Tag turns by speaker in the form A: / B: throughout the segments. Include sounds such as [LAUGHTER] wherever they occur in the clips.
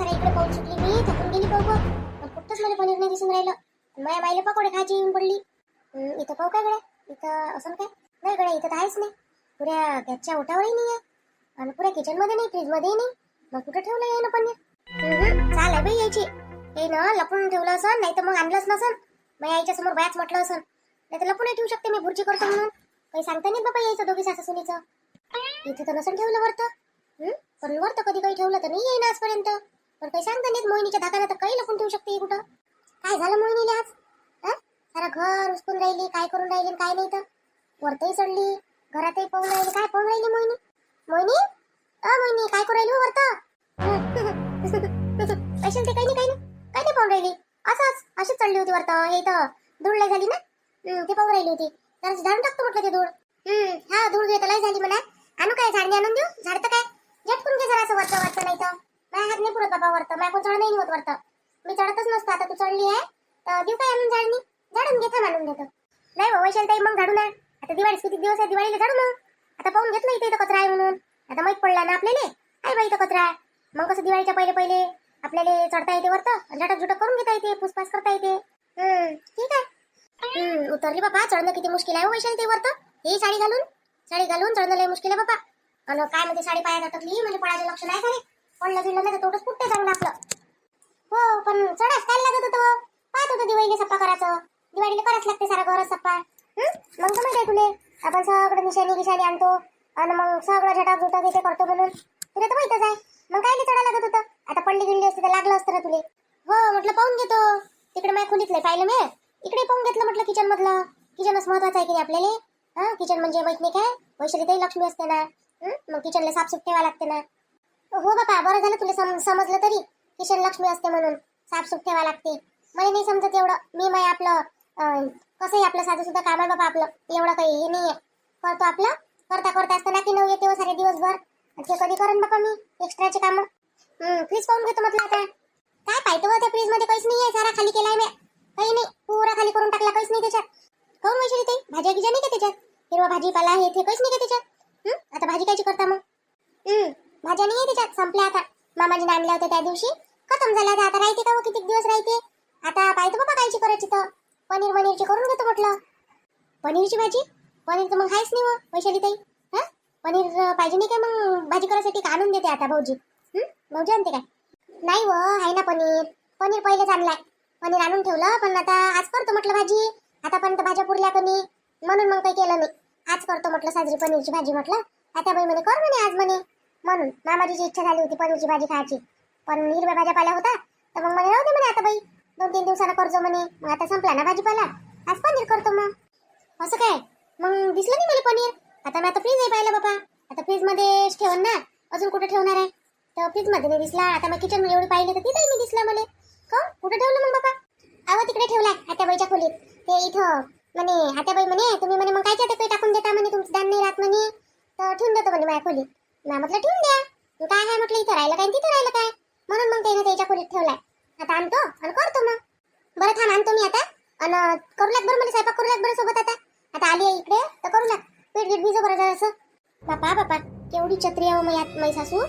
A: सारा इकडे पाहून सुटली मी थकून गेली पाहू पण कुठंच मला पनीर नाही दिसून राहिलं. माया मायले पकोडे खायची येऊन पडली. इथं पाहू काय गड्या? इथं असं काय? नाही गड्या इथं तर आहेच नाही. पुऱ्या गॅसच्या ओटावरही नाही आहे आणि पुऱ्या किचनमध्ये नाही फ्रीजमध्येही नाही. मग कुठं ठेवलं आहे ना पनीर चाल आहे बाई यायची. हे ना लपून ठेवलं असं नाही तर मग आणलंच नसन. मग यायच्या समोर बॅच म्हटलं असं नाही तर लपूनही ठेवू शकते मी भुर्जी करतो म्हणून. काही सांगता नाही बाबा यायचं दोघी सासू सुनीचं इथे तर नसन ठेवलं वरतं. पण वरतं कधी काही ठेवलं तर नाही येईन आजपर्यंत. पण काही सांगता नाहीत मोहिनीच्या धाकानं तर काही लपून ठेवू शकते कुठं? काय झालं मोहिनीला आज? हं? सारा घर उचकून राहिली काय करून राहिली काय नाही तर? वरतही चढली घरातही पाहून राहिली काय पाहून राहिली मोहिनी? मोहिनी? अ मोहिनी काय करू राहिली हो वरतं? [LAUGHS] पैशाल ते काही नाही काही नाही काही नाही पाहून राहिली. असंच अशीच चढली होती वरतं हे इथं धूळ लय झाली ना? ते पाहून राहिली होती. तर झाडून टाकतो म्हटलं ते धूळ. हम्म हा धूळ घेत लय झाली म्हणा. आणू काय झाडणे आणून देऊ? झाड तर काय? झटकून घे जरा असं वरतं वरतं नाही तर माझ्या हात नाही पुरत बाबा वरतं. माझ्या चढ नाही होत वरतं. मी चढतच नसतो. आता तू चढली आहे तर देऊ काय आणून झाडणी झाडून घेता मानून देतो. नाही हो वैशाल ताई मग झाडू ना. आता दिवाळी किती दिवस आहे? दिवाळीला झाडू मग. आता पाहून घेतलं इथे इथं कचरा आहे म्हणून. आता माहीत पडला ना आपल्याला. आहे बाई इथं कचरा. आहे मग कसं दिवाळीच्या पहिले पहिले आपल्याला चढता येते वरतं? झटक झुटक करून घेता येते पुसपास करता येते. हम्म ठीक आहे. उतरली बाबा चढणं किती मुश्किल आहे हो वैशाली ते वरतं. ही साडी घालून साडी घालून चढणं लय मुश्किल आहे बाबा. आणि काय म्हणते साडी पायात अटकली म्हणजे पडायचं लक्ष नाही साडी पडलं गिडलं नाही तर तोडच फुटते चांगलं आपलं. हो पण चढाच काय लागत होतं हो? पाहत होतं दिवाळीला सप्पा करायचं. दिवाळीला करायच लागते सारा घर सप्पा. मग तर माहिती तुले आपण सगळं निशाणी गिशाणी आणतो आणि मग सगळं झटा झुटा घेते करतो म्हणून. तुला तर माहितच आहे. मग काय चढा लागत होतं? आता पडली गिडली असते तर लागलं असतं ना तुले. हो म्हटलं पाहून घेतो. तिकडे माझ्या खोलीतलं पाहिलं मी? इकडे पाहून घेतलं म्हटलं किचन मधलं. किचनच महत्वाचं आहे की नाही आपल्याला? हा? किचन म्हणजे वैज्ञानिक नाही काय वैशालीतही लक्ष्मी असते ना? मग किचनला साफसूफ ठेवा लागते ना? हो बाबा बरं झालं तुला सम समजलं तरी. किशन लक्ष्मी असते म्हणून. साफसूफ ठेवा लागते. मला नाही समजत एवढं. मी माय आपलं कसंही आपलं साधं सुद्धा काम आहे बाबा आपलं. एवढं काही हे नाही आहे करतो आपलं. करता करता असताना की नऊ येते हो सारे दिवसभर. ते कधी करेन बाबा मी? एक्स्ट्राचे कामं? फ्रीज पाहून घेतो म्हटलं आता. काय पाहिजे हो त्या फ्रीजमध्ये काहीच नाही आहे सारा खाली केलाय मी काही नाही. पुरा खाली करून टाकला. काहीच नाही त्याच्यात. काऊन वैशाली ते भाज्या गिज्या नाही का त्याच्यात? हिरवा भाजीपाला हे ते काहीच नाही का त्याच्यात? आता भाजी कायची करता मग? भाज्या नाही त्याच्यात संपल्या आता. मामाजीने आणल्या होत्या त्या दिवशी. खतम झाल्या आता राहते का हो? किती दिवस राहते? आता पाहिजे बाबा कायची करायची तर पनीर वनीरची करून घेतो म्हटलं. पनीरची भाजी? पनीर तर मग आहेच नाही मग वैशाली ताई. हा? पनीर पाहिजे नाही काय मग भाजी करायसाठी का आणून देते आता भाऊजी? भाऊजी आणते काय? नाही व आहे ना पनीर. पनीर पहिलेच आणलाय. पनीर आणून ठेवलं पण आता आज करतो म्हटलं भाजी. आतापर्यंत भाज्या पुरल्या कमी म्हणून मग काही केलं नाही. आज करतो म्हटलं साजरी पनीरची भाजी म्हटलं. आता बाई म्हणे कर म्हणे आज म्हणे. म्हणून मामाजीची इच्छा झाली होती पनीरची भाजी खायची. पण हिरव्या भाज्या पाल्या होता तर मग म्हणे राहू दे म्हणे आता बाई. दोन तीन दिवसानं करतो म्हणे. मग आता संपला ना भाजीपाला. आज पनीर करतो मग. असं काय? मग दिसलं नाही मला पनीर? आता मी आता फ्रीज नाही पाहिलं बाबा आता फ्रीजमध्ये ठेवून ना. अजून कुठे ठेवणार आहे? तर फ्रीजमध्ये नाही दिसला. आता मग किचन एवढी पाहिली तर तिथेही मी दिसला मला का कुठे ठेवलं मग बाबा अहो तिकडे ठेवलाय आत्याबाईच्या खोलीत. ते इथं म्हणे आत्याबाई म्हणे तुम्ही म्हणे मग कायच्या काही टाकून देता म्हणे तुमचं दान नाही राहत म्हणे. तर ठेवून देतो म्हणे माझ्या खोलीत. ना म्हटलं ठेवून द्या. काय आहे म्हटलं इथं राहिलं काय आणि तिथं राहिलं काय? म्हणून मग त्याने त्याच्या खोलीत ठेवलाय. आता आणतो आणि करतो मग. बरं थांब आणतो मी आता. आणि करू लाग बरं मला स्वयंपाक करू लाग बरं सोबत आता. आता आली आहे इकडे तर करू लाग पीठ गिट भिजो बरं जरासं. बापा बापा केवढी छत्री आहे हो मै सासू.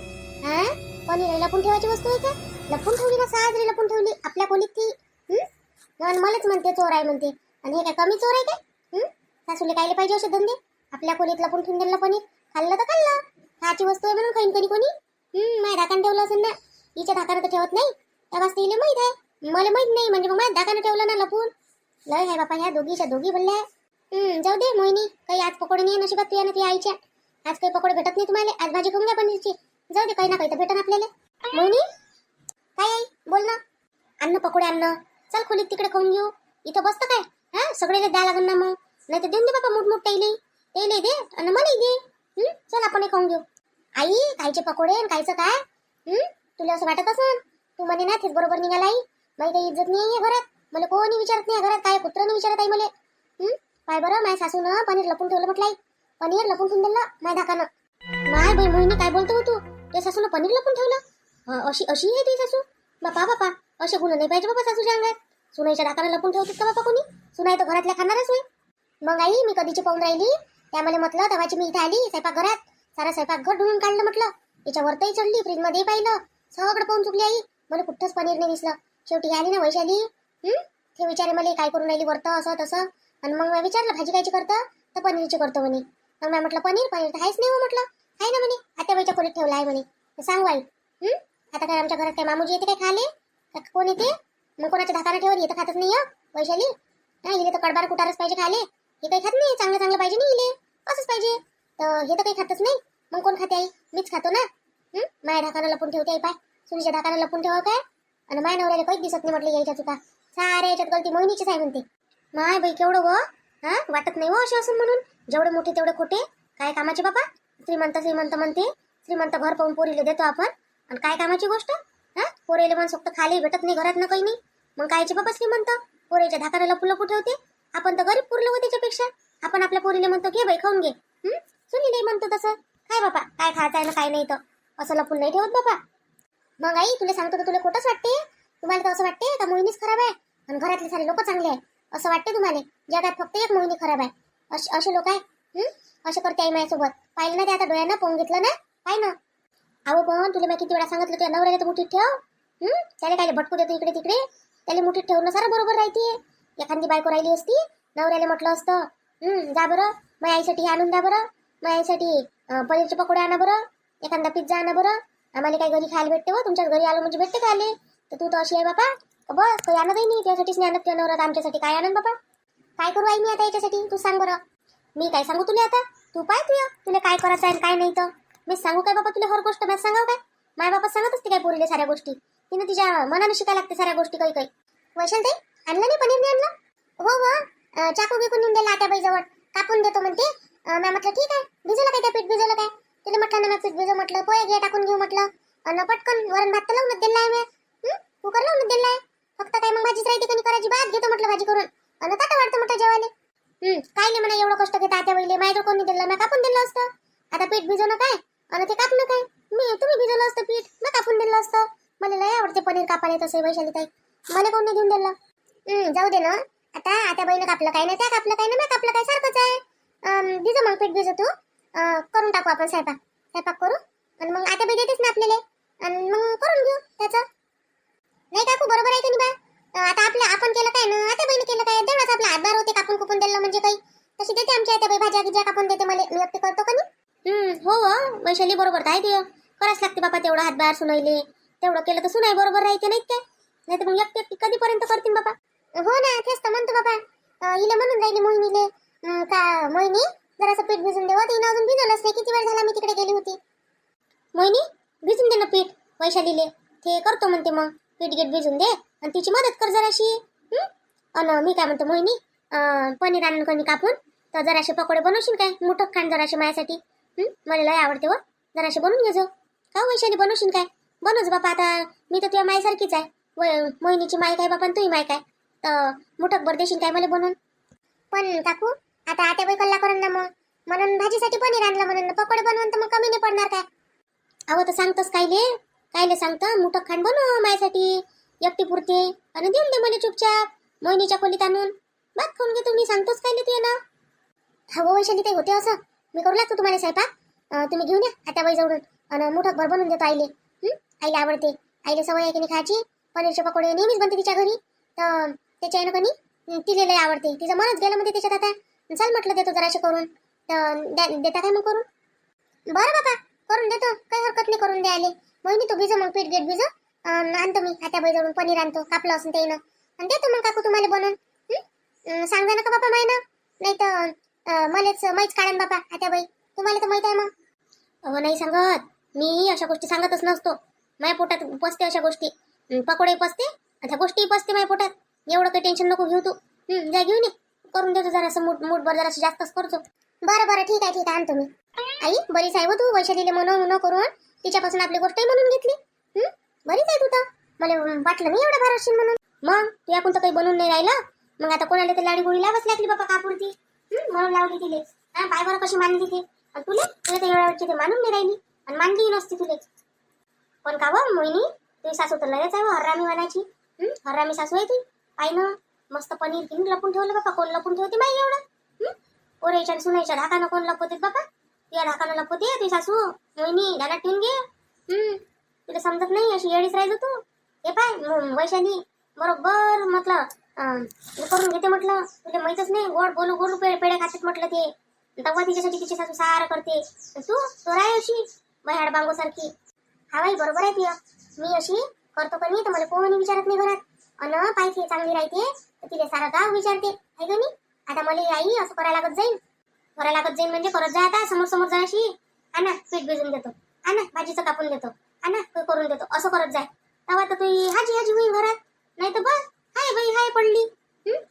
A: हा पनीर लपून ठेवायची वस्तू आहे का? लपून ठेवली ना साजरी लपून ठेवली. आपल्या खोलीत ती. आणि मलाच म्हणते चोर आहे म्हणते. आणि हे काय कमी चोर आहे काय? सासूले कायले पाहिजे असे धंदे? आपल्या खोलीत लपून ठेवून दिलं पनीर. खाल्लं तर खाल्लं. खायची वस्तू आहे म्हणून खाईन कधी कोणी? हं, माझ्या धाकान ठेवलं असेल ना. हिच्या धाकानं तर ठेवत नाही. त्या वाजता हिला माहीत आहे. मला माहीत नाही म्हणजे मग माझ्या धाकानं ठेवलं ना लपून. लय आहे बापा ह्या दोघीच्या दोघी बोलल्या. हम्म जाऊ दे मोहिनी. काही आज पकोडे नाही नशिबात तुया ना तुझ्या आईच्या. आज काही पकोडे भेटत नाही तुम्हाला. आज भाजी खाऊन घ्या पनीरची. जाऊ दे काही ना काही तर भेटन आपल्याला. मोहिनी? काय आई? बोल ना. अन्न पकोडे अन्न चल खोलीत तिकडे खाऊन घेऊ. इथं बसतं काय? हा? सगळेला द्या लागन ना मग. नाही तर देऊन दे बाबा मोठ मोठ ते तेले दे. आणि मलाही दे. हं? चल आपण हे खाऊन घेऊ. आई कायचे पकोडे आणि कायचं काय? हम्म तुला असं वाटत असेल तू म्हणे ना तेच बरोबर निघाला आई मला काही इज्जत नाही आहे घरात. मला कोणी विचारत नाही घरात. काय कुत्र नाही विचारत आई मला. हम्म काय बरं माझ्या सासून पनीर लपून ठेवलं म्हटलं आई पनीर लपून ठेवून दिलं माझ्या धाकानं माय बाई मोहिनी काय बोलतो तू? त्या सासून पनीर लपून ठेवलं? अशी अशी आहे ती सासू? बापा बापा असे गुन्हे नाही पाहिजे बाबा सासूच्या अंगात. सुनाईच्या डाकाला लपून ठेवतात का बाबा कोणी? सुनाई तर घरातल्या खाणारच होय. मग आई मी कधीची पाहून राहिली? त्यामुळे म्हटलं तेव्हाची मी इथे आली स्वयंपाकघरात. सारा स्वयंपाकघर ढुळून काढलं म्हटलं. तिच्या वरतही चढली फ्रीजमध्ये पाहिलं. सगळं पाहून चुकली आई. मला कुठंच पनीर नाही दिसलं. शेवटी आली ना वैशाली? हं? ते विचारे मला काय करून राहिली वरतं असं तसं? आणि मग मी विचारलं भाजी कायची करतं? तर पनीरची करतो म्हणे. मग मी म्हटलं पनीर? पनीर तर आहेच नाही हो म्हटलं. आहे ना म्हणे. आता आत्याबाईच्या खोलीत ठेवलं आहे म्हणे. तर सांग वाई हं? आता काय आमच्या घरात काय मामूजी येते काय खाले? का कोण येते? मग कोणाच्या धाकाला ठेवली? येतं खातच नाही हं, वैशाली? हा इथे तर कडबार कुटारच पाहिजे खाले. हे काही खात नाही? चांगलं चांगलं पाहिजे नाही इले. असंच पाहिजे. तर हे तर काही खातच नाही. मग कोण खाते आई? मीच खातो ना. माया माझ्या लपून ठेवते आई पाय. सुनीच्या ढाकाला लपून ठेवा काय? आणि माझ्या नवऱ्याला काहीच दिसत नाही म्हटलं यायच्या चुका. सारे याच्यात गलती मोहिनीचीच आहे म्हणते. माय बाई केवढं व हा? वाटत नाही हो असे असून म्हणून. जेवढे मोठे तेवढे खोटे. काय कामाचे बाबा श्रीमंत श्रीमंत म्हणते. श्रीमंत घर पाहून पोरीला देतो आपण. आणि काय कामाची गोष्ट? हा? पोरेले मग फक्त खाली भेटत नाही घरात ना काही नाही. मग कायचे बाबा श्रीमंत? पोरेच्या धाकाला लपू लपू ठेवते आपण तर गरीब पुरलो हो त्याच्यापेक्षा आपण आपल्या पोरीले म्हणतो घे बाई खाऊन घे. हं? नाही म्हणतो तसं. काय बाबा काय खायचं आहे ना काय नाही तर असं लपून नाही ठेवत बाबा मग आई तुला सांगतो तर तुला खोटंच वाटते. तुम्हाला तर असं वाटते का मोहिनीच खराब आहे. आणि घरातले सारे लोक चांगले आहे. असं वाटते तुम्हाला? जगात फक्त एक मोहिनी खराब आहे. असे असे लोक आहे? हं? असे करते आई माझ्यासोबत. पाहिलं ना ते आता डोळ्यानं पाहून घेतलं ना? पाय ना. अहो पण तुला मी किती वेळा सांगितलं तुझ्या नवऱ्याला तर मुठीत ठेव. हं? त्याला काय भटकू देतो इकडे तिकडे त्याला मुठीत ठेवणं सारं बरोबर राहते एखादी बायको राहिली असती नवऱ्याला म्हटलं असतं हम्म जा बरं. मग आईसाठी हे आणून द्या बरं. मग आईसाठी पनीरचे पकोडे आणा बरं. एखादा पिझ्झा आणा बरं. आम्हाला काही घरी खायला भेटते व. तुमच्याच घरी आलो म्हणजे भेटते खायला. तर तू तर अशी आहे बापा. बस काही आणतही नाही त्यासाठीच नाही आणत तुझ्या आमच्यासाठी काय आणन बापा? काय करू आई मी आता याच्यासाठी? तू सांग बरं. मी काय सांगू तुला आता? तू पाय तुया. तुला काय करायचं आहे काय नाही तर. मी सांगू काय बाबा तुला हर गोष्ट? मी सांगाव काय? माय बाबा सांगत असते काय पोरीले साऱ्या गोष्टी. तिने तिच्या मनाने शिकायला लागते साऱ्या गोष्टी काही काही. वैशाल ताई आणलं नाही पनीर नाही आणलं? हो हो. चाकू घेऊन नेऊन दिला आत्याबाई जवळ कापून देतो म्हणते. अं, मी म्हटलं ठीक आहे. भिजवलं काय त्या पीठ? भिजवलं काय? तिला म्हटलं ना मी पीठ भिजव. म्हटलं पोहे घे टाकून घेऊ. म्हटलं आणि पटकन. वरण भात तर लावूनच दिला आहे मी कुकर लावूनच दिला आहे? फक्त काय मग भाजीच राहते कोणी करायची भात घेतो म्हटलं भाजी करून. आणि ताटा वाटतं म्हटलं जेवायला. हं, काय नाही म्हणा एवढं कष्ट घेता आत्या बैले माझ्याजवळ कोणी दिलं? ना कापून दिलं असतं. आता पीठ भिजवणं काय? आणि ते कापणं काय मी तुम्ही भिजवलं असतं पीठ. ना कापून दिलं असतं. मला लय आवडते पनीर कापायला तसं वैशाली ताई मला कोण नाही देऊन दिलं? जाऊ दे ना. आता आता बहिणी कापलं काय नाही त्या कापलं काय नाही मी कापलं काय सारखंच आहे. दिजो मग पीठ भिजव तू. करून टाकू आपण स्वयंपाक. स्वयंपाक करू? आणि मग आता बाई देतेच ना आपल्याला. आणि मग करून घेऊ त्याचं. नाही काकू बरोबर आहे की नाही बा? आता आपलं आपण केलं काय ना आता बहिणी केलं काय? देवळाच आपला हातभार होते कापून कुपून दिलं म्हणजे काही. तशी देते आमच्या आता बाई भाज्या गिज्या कापून देते मला. मी व्यक्ती करतो का नाही? हो हो वैशाली बरोबर आहे ते करायच लागते बाबा तेवढं हातभार सुनायले. तेवढं केलं तर सुनाई बरोबर राहायचं नाही काय नाही तर मग एकटी एकटी कधीपर्यंत करतील बाबा हो ना तेच तर म्हणतो बाबा. हिला म्हणून राहिली मोहिनीले. का मोहिनी जरासं पीठ भिजून देवा हो, तिनं अजून भिजवलंच नाही. किती वेळ झाला मी तिकडे गेली होती? मोहिनी भिजून दे ना पीठ वैशालीले. ते करतो म्हणते मग. पीठ गेट भिजून दे. आणि तिची मदत कर जराशी. अन मी काय म्हणतो मोहिनी पनीर आणून कणी कापून तर जराशे पकोडे बनवशील काय? मोठं खाण जराशे माझ्यासाठी. मला लय आवडते हो. व जराशे बनवून घेजो का हो, वैशाली बनवशील काय? बनवच बापा आता. मी तर तुझ्या मायसारखीच आहे. वय मोहिनीची माय काय बापा? आणि तुही माय काय? तर मुठक भर देशील काय मला बनवून? पण काकू आता आत्या बाई कल्ला करून ना मग. म्हणून भाजीसाठी पनीर आणलं म्हणून. पकोडे बनवून तर मग कमी नाही पडणार काय? अहो तर सांगतस कायले? कायले सांगतं? मुठक खाण बनव माझ्यासाठी एकटी पुरते. आणि देऊन दे मला चुपचाप. मोहिनीच्या खोलीत आणून. बाग खाऊन घेतो मी सांगतोच कायले तू ना हो वैशाली ते होते असं. मी करू लागतो तुम्हाला स्वयंपाक. तुम्ही घेऊन या आता बाई जवळून. आणि मुठक भर बनवून देतो आईले. आईला आवडते. आईला सवय आहे की नाही खायची? पनीरचे पकोडे नेहमीच बनते तिच्या घरी. तर त्याच्या आईनं कणी हं, तिला लय आवडते. तिचं मनच गेलं म्हणजे त्याच्यात आता. चल म्हटलं देतो जराशे करून. तर द्या- देता काय मग करून? बरं बाबा करून देतो. काही हरकत नाही करून द्यायले. मोहिनी तू भिजव मग पीठ गेट भिजव आणतो मी आता जवळून पनीर आणतो कापलं असून ते आणि देतो मग काकू तुम्हाला बनवून. हं? ना सांगा नका बाबा माय ना नाही तर मलाच माहीत काढेन बाबा आता बाई. तुम्हाला तर माहीत आहे मग. अहो नाही सांगत. मी अशा गोष्टी सांगतच नसतो. माझ्या पोटात पसते अशा गोष्टी. पकोडे पसते आता गोष्टी पसते माझ्या पोटात. एवढं काही टेन्शन नको घेऊ तू. जा घेऊन ये. करून देतो जरासं मूठ मूडभर जराशी जास्तच करतो. बरं बरं ठीक आहे ठीक आहे आणतो मी. आई बरीच आहे हो तू? वैशालीले म्हणून न करून. तिच्यापासून आपली गोष्टही म्हणून घेतली. बरीच आहे तू तर. मला वाटलं नाही एवढं भार असशील म्हणून. मग तू याकून तर काही बनून नाही राहिलं. मग आता कोणाला तर लाडी गोळी लावच लागली बाबा कापूरती म्हणून लावली तिले. हा पाय बरं कशी मानली ती. आणि तुले? तुला तर एवढ्या वेळची ते मानून नाही राहिली. आणि मानली नसती तुले. पण का बरं मोहिनी? तुझी सासू तर लगेच आहे हो, हर्रामी म्हणायची. हर्रामी सासू आहे ती. पाय ना मस्त पनीर किन लपून ठेवलं बाबा कोण लपून ठेवते माई एवढं? हं? पोरायच्या आणि सुनायच्या ढाकानं कोण लपवते बाबा तुझ्या ढाकानं लपवते तुझी सासू मोहिनी ध्यानात ठेवून घे. तुला समजत नाही अशी येडीच राहायचं तू? हे पाय वैशाली. बरोबर म्हटलं. करून घेते म्हटलं. तुला माहीतच नाही गोड बोलू बोलू पे पेढे खातात म्हटलं ते. तेव्हा तिच्यासाठी तिची सासू सारं करते. तू तो राय अशी बहाड बांगो सारखी हा बाई बरोबर आहे तुझं. मी अशी करतो का नाही तर मला कोणी विचारत नाही घरात. अन पाहिजे चांगली राहते तर तिला गाव विचारते आहे का मी आता मला आई असं करायला लागत जाईल करायला लागत जाईल म्हणजे करत जा आता समोर समोर जाण्याशी अशी. आणा पीठ भिजून देतो. आणा भाजीचं कापून देतो. आणा ते करून देतो. असं करत जाय तेव्हा तर तुम्ही हाजी हाजी होईल घरात. नाही तर बस. हाय बाई हाय पडली.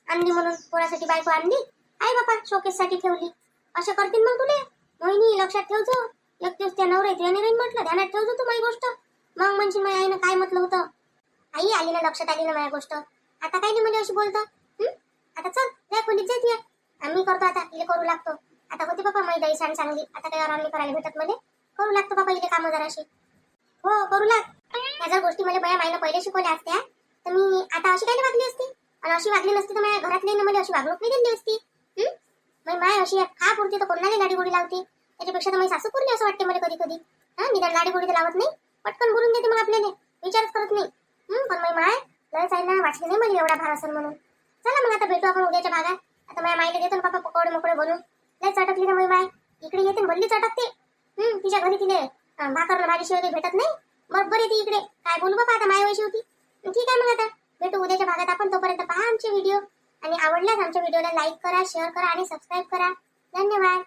A: आणली म्हणून पोरासाठी बायको आणली? आई बापा शोकेस साठी ठेवली. असं करतील मग तुले. मोहिनी लक्षात ठेवतो एक दिवस त्या नवऱ्या त्याने नाही म्हटलं ध्यानात ठेवतो तू माझी गोष्ट. मग म्हणजे माझ्या आईनं काय म्हटलं होतं? आई आली ना लक्षात आली ना माझ्या गोष्ट. आता काय नाही म्हणजे अशी बोलतो? आता चल या खोलीत या आम्ही करतो आता इले करू लागतो. आता होती बाबा माझी दही सांड चांगली. आता काही आराम नाही करायला भेटत मध्ये करू लागतो बाबा इले कामं जराशी. हो करू लाग. ह्या जर गोष्टी मला बया माईनं पहिले शिकवल्या असत्या तर मी आता अशी काय वागली असती? आणि अशी वागली नसती तर माझ्या घरातले मला अशी वागणूक नाही दिली असती मग माय अशी खा पुरती तर कोणाला गाडी गोडी लावते? त्याच्यापेक्षा तर माझी सासू पुरली असं वाटते मला कधी कधी. हा? निदान गाडी गोडी तर लावत नाही. पटकन बोलून देते मग आपल्याला. विचारच करत नाही. हं, पण मग माय लयच आहे ना वाचली नाही मला एवढा भार असेल म्हणून. चला मग आता भेटू आपण उद्याच्या भागात. आता माझ्या माईला देतो ना बाबा पकोडे मोकडे बनवून. लय चटकली ना माई माय. इकडे येते भल्ली चटकते. हं, तिच्या घरी तिने अं, भाकर भाजी काही भेटत नाही. बरोबर येते इकडे. काय बोलू बाबा आता माय वयशी होती ठीक आहे मग आता. भेटू उद्याच्या भागात आपण. तोपर्यंत पहा आमचे व्हिडिओ आणि आवडल्यास आमच्या व्हिडिओला लाईक करा शेअर करा आणि सबस्क्राईब करा. धन्यवाद.